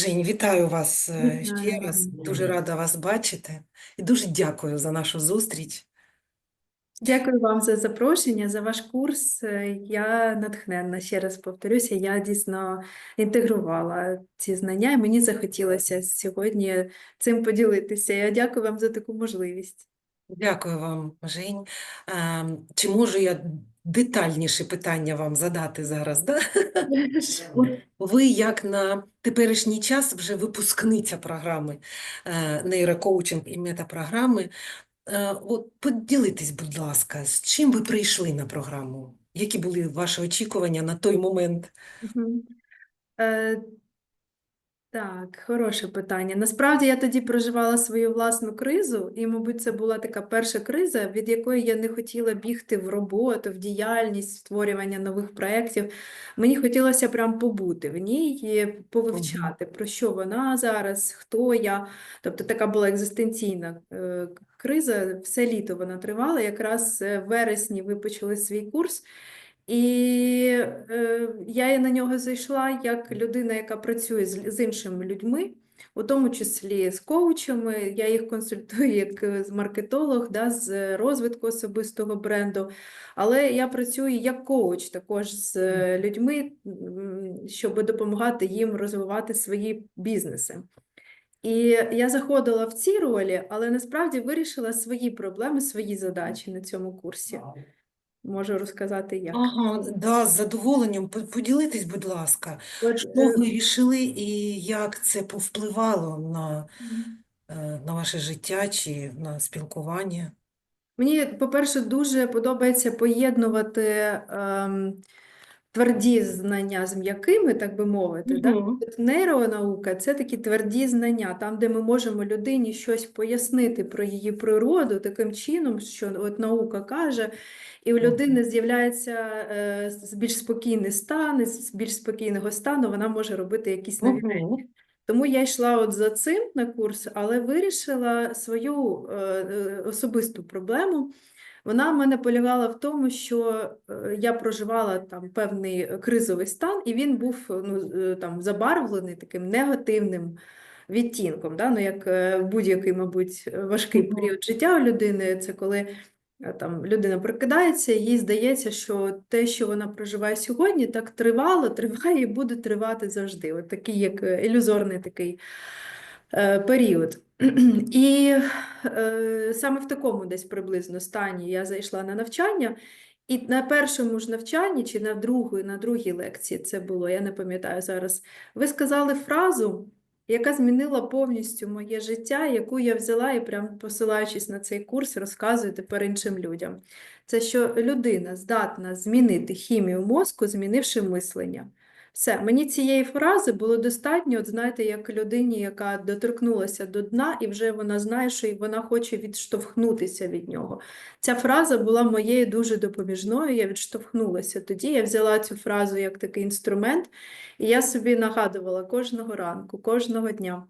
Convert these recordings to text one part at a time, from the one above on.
Жень, вітаю вас е, ще раз. Дуже рада вас бачити і дуже дякую за нашу зустріч. Дякую вам за запрошення, за ваш курс. Е, Я натхненна, ще раз повторюся, я дійсно інтегрувала ці знання, і мені захотілося сьогодні цим поділитися. Я дякую вам за таку можливість. Дякую вам, Жень. Ем, Чи можу я детальніше питання вам задати зараз? Да? Ви як на теперішній час вже випускниця програми е, нейрокоучинг і метапрограми. Е, От поділитесь, будь ласка, з чим ви прийшли на програму? Які були ваші очікування на той момент? Так, хороше питання. Насправді я тоді проживала свою власну кризу, і, мабуть, це була така перша криза, від якої я не хотіла бігти в роботу, в діяльність, створювання нових проєктів. Мені хотілося прям побути в ній, і повивчати, про що вона зараз, хто я. Тобто така була екзистенційна е, криза. Все літо вона тривала. Якраз е, в вересні ви почали свій курс. І е, я на нього зайшла як людина, яка працює з, з іншими людьми, у тому числі з коучами. Я їх консультую як е, з маркетолог, да, з розвитку особистого бренду. Але я працюю як коуч також з е, людьми, щоб допомагати їм розвивати свої бізнеси. І я заходила в ці ролі, але насправді вирішила свої проблеми, свої задачі на цьому курсі. Можу розказати як. Ага, да, з задоволенням. Поділитись, будь ласка. От, Що ви рішили і як це повпливало на, е, на ваше життя чи на спілкування? Мені, по-перше, дуже подобається поєднувати ем, тверді знання з м'якими, так би мовити. Да? Мгм. От Нейронаука це такі тверді знання, там, де ми можемо людині щось пояснити про її природу таким чином, що от наука каже, і у людини з'являється е, більш спокійний стан, з більш спокійного стану вона може робити якісь нові речі. Тому я йшла от за цим на курс, але вирішила свою е, е, особисту проблему. Вона в мене полягала в тому, що е, я проживала там певний кризовий стан, і він був ну, е, там забарвлений таким негативним відтінком. Да? Ну, як е, будь-який, мабуть, важкий період життя у людини, це коли е, там людина прокидається, їй здається, що те, що вона проживає сьогодні, так тривало, триває і буде тривати завжди. От такий як е, ілюзорний такий е, період. І е, саме в такому десь приблизно стані я зайшла на навчання. І на першому ж навчанні, чи на другій, на другій лекції це було, я не пам'ятаю зараз, ви сказали фразу, яка змінила повністю моє життя, яку я взяла і прям посилаючись на цей курс, розказую тепер іншим людям. Це що людина здатна змінити хімію мозку, змінивши мислення. Все, мені цієї фрази було достатньо, от знаєте, як людині, яка доторкнулася до дна, і вже вона знає, що вона хоче відштовхнутися від нього. Ця фраза була моєю дуже допоміжною, я відштовхнулася тоді. Я взяла цю фразу як такий інструмент, і я собі нагадувала кожного ранку, кожного дня.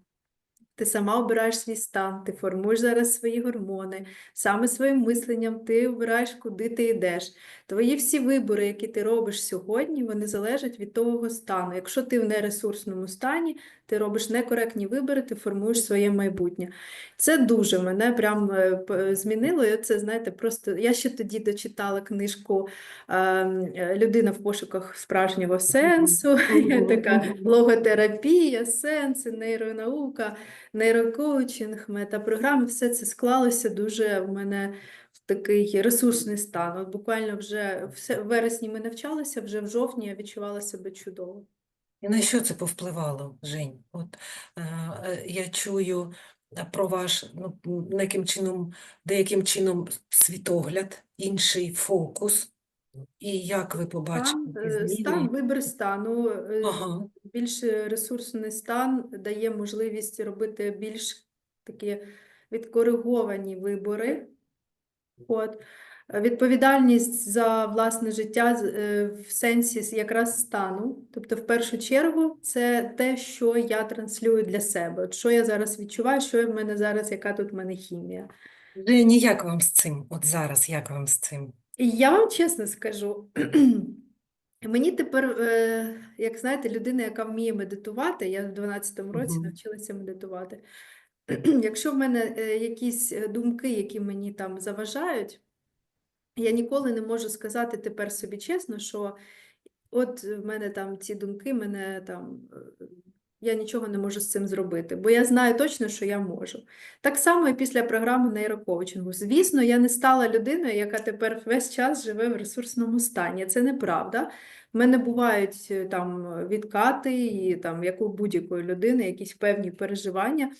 Ти сама обираєш свій стан, ти формуєш зараз свої гормони, саме своїм мисленням ти обираєш, куди ти йдеш. Твої всі вибори, які ти робиш сьогодні, вони залежать від того стану. Якщо ти в нересурсному стані, ти робиш некоректні вибори, ти формуєш своє майбутнє. Це дуже мене прям е, змінило. І це, знаєте, просто я ще тоді дочитала книжку е, Людина в пошуках справжнього сенсу. Така логотерапія, сенси, нейронаука, нейрокоучинг, метапрограми, все це склалося дуже в мене в такий ресурсний стан. От буквально вже в вересні ми навчалися, вже в жовтні я відчувала себе чудово. І на що це повпливало, Жень? От е, я чую е, про ваш, ну, яким чином, деяким чином світогляд, інший фокус. І як ви побачили Стан, е, стан, вибір стану, е, Ага. Більш ресурсний стан дає можливість робити більш такі відкориговані вибори. От. Відповідальність за власне життя е, в сенсі якраз стану. Тобто, в першу чергу, це те, що я транслюю для себе. От що я зараз відчуваю, що в мене зараз, яка тут в мене хімія. Жені, як вам з цим? От зараз, як вам з цим? Я вам чесно скажу, Мені тепер, е, як знаєте, людина, яка вміє медитувати, я в 12-му році Мгм. навчилася медитувати. Якщо в мене е, якісь е, думки, які мені там заважають, я ніколи не можу сказати тепер собі чесно, що от в мене там ці думки, мене там я нічого не можу з цим зробити, бо я знаю точно, що я можу. Так само і після програми нейрокоучингу. Звісно, я не стала людиною, яка тепер весь час живе в ресурсному стані. Це неправда. В мене бувають е, там відкати, і там як у будь-якої людини, якісь певні переживання.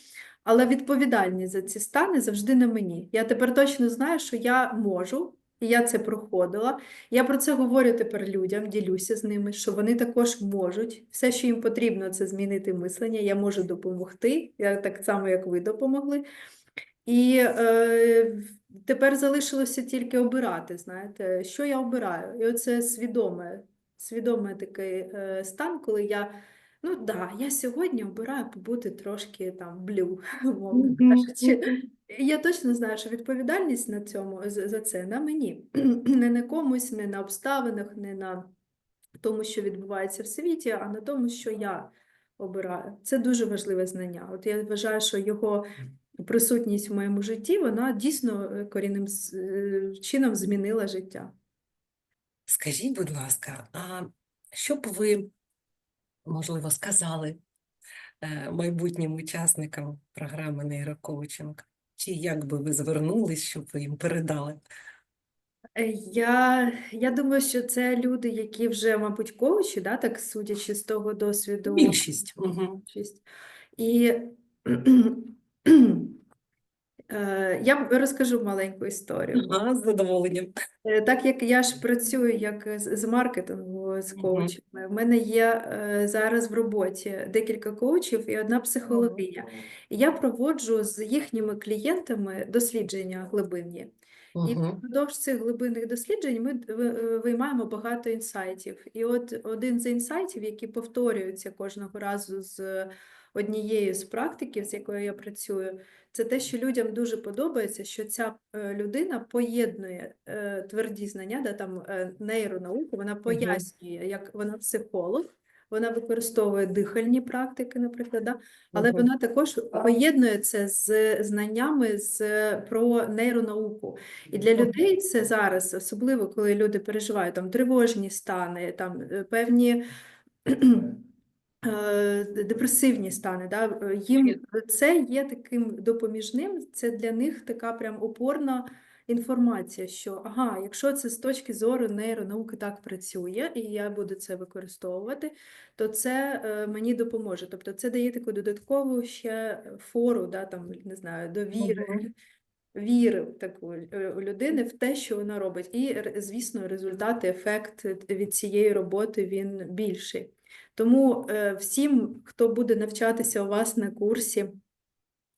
Але відповідальність за ці стани завжди на мені. Я тепер точно знаю, що я можу, і я це проходила. Я про це говорю тепер людям, ділюся з ними, що вони також можуть. Все, що їм потрібно, це змінити мислення. Я можу допомогти, я так само, як ви допомогли. І е, тепер залишилося тільки обирати, знаєте, що я обираю. І оце свідоме, свідомий такий е, стан, коли я, ну да, я сьогодні обираю побути трошки там блю, умовно кажучи. Я точно знаю, що відповідальність на цьому за це на мені, не на комусь, не на обставинах, не на тому, що відбувається в світі, а на тому, що я обираю. Це дуже важливе знання. От я вважаю, що його присутність в моєму житті, вона дійсно е, корінним е, чином змінила життя. Скажіть, будь ласка, а що б ви, можливо, сказали е, майбутнім учасникам програми нейрокоучинг? Чи як би ви звернулись, щоб ви їм передали? Е, Я, я думаю, що це люди, які вже, мабуть, коучі, да, так судячи з того досвіду. Більшість. Угу. Більшість. І я розкажу маленьку історію. Ага, з задоволенням. Е, Так як я ж працюю як з, з маркетингу, з коучами, в мене є е, зараз в роботі декілька коучів і одна психологиня. І я проводжу з їхніми клієнтами дослідження глибинні. І впродовж цих глибинних досліджень ми е, виймаємо багато інсайтів. І от один з інсайтів, який повторюється кожного разу з однією з практиків, з якою я працюю, це те, що людям дуже подобається, що ця е, людина поєднує е, тверді знання, да, там е, нейронауку, вона пояснює, як вона психолог, вона використовує дихальні практики, наприклад, да, але Мгм. вона також поєднує це з знаннями з, про нейронауку. І для людей це зараз, особливо коли люди переживають там тривожні стани, там певні депресивні стани, да, е, їм це є таким допоміжним, це для них така прям опорна інформація, що ага, якщо це з точки зору нейронауки так працює, і я буду це використовувати, то це е, мені допоможе. Тобто це дає таку додаткову ще фору, да, там, не знаю, довіри. Віри таку е, у людини в те, що вона робить. І, звісно, результат, ефект від цієї роботи він більший. Тому е, всім, хто буде навчатися у вас на курсі,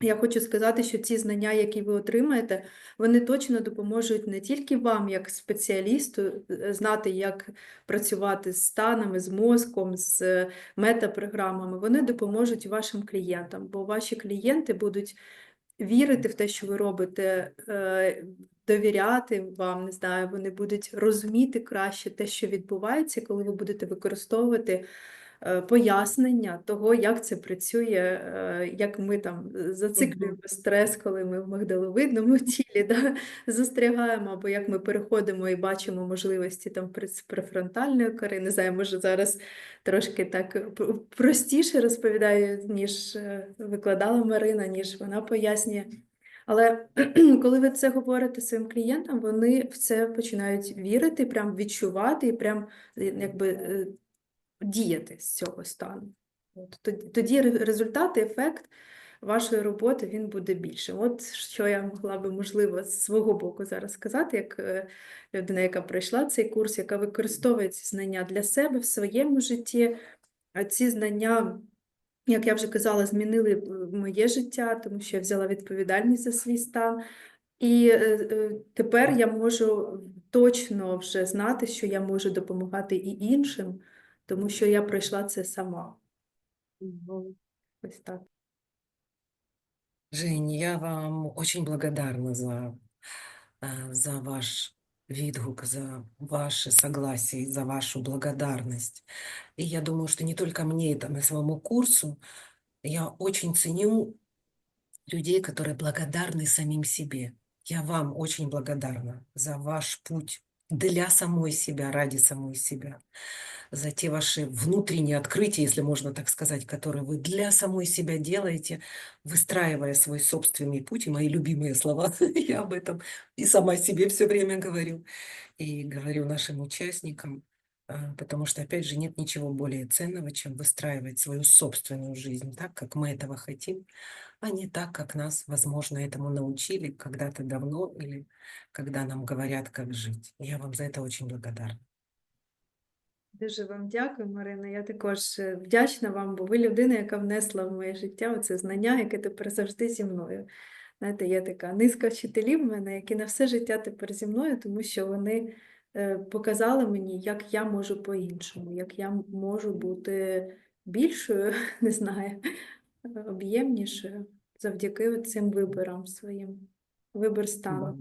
я хочу сказати, що ці знання, які ви отримаєте, вони точно допоможуть не тільки вам, як спеціалісту, е, знати, як працювати з станами, з мозком, з е, метапрограмами, вони допоможуть вашим клієнтам, бо ваші клієнти будуть вірити в те, що ви робите, довіряти вам, не знаю, вони будуть розуміти краще те, що відбувається, коли ви будете використовувати е, пояснення того, як це працює, е, як ми там зациклюємо стрес, коли ми в мигдаловидному тілі да, застрягаємо, або як ми переходимо і бачимо можливості там префронтальної кори. Не знаю, може зараз трошки так простіше розповідаю, ніж е, викладала Марина, ніж вона пояснює. Але коли ви це говорите своїм клієнтам, вони в це починають вірити, прям відчувати і прям е, якби е, діяти з цього стану. От тоді, тоді ре- результат, і ефект вашої роботи він буде більшим. От що я могла би, можливо, з свого боку зараз сказати, як е, людина, яка пройшла цей курс, яка використовує ці знання для себе в своєму житті, а ці знання. Як я вже казала, змінили е, моє життя, тому що я взяла відповідальність за свій стан. І е, е, тепер я можу точно вже знати, що я можу допомагати і іншим, тому що я пройшла це сама. Ось так. Жень, я вам очень благодарна за, за ваш відгук, за ваше согласие за вашу благодарность. И я думаю, что не только мне, это на своему курсу, я очень ценю людей, которые благодарны самим себе. Я вам очень благодарна за ваш путь для самой себя, ради самой себя, за те ваши внутренние открытия, если можно так сказать, которые вы для самой себя делаете, выстраивая свой собственный путь. И мои любимые слова, я об этом и сама себе все время говорю, и говорю нашим участникам, потому что, опять же, нет ничего более ценного, чем выстраивать свою собственную жизнь так, как мы этого хотим, а не так, как нас, возможно, этому научили когда-то давно или когда нам говорят, как жить. Я вам за это очень благодарна. Дуже вам дякую, Марина. Я також е, вдячна вам, бо ви людина, яка внесла в моє життя оце знання, яке тепер завжди зі мною. Знаєте, є така низка вчителів в мене, які на все життя тепер зі мною, тому що вони е, показали мені, як я можу по-іншому, як я можу бути більшою, не знаю, е, об'ємнішою завдяки цим виборам своїм. Вибір стану.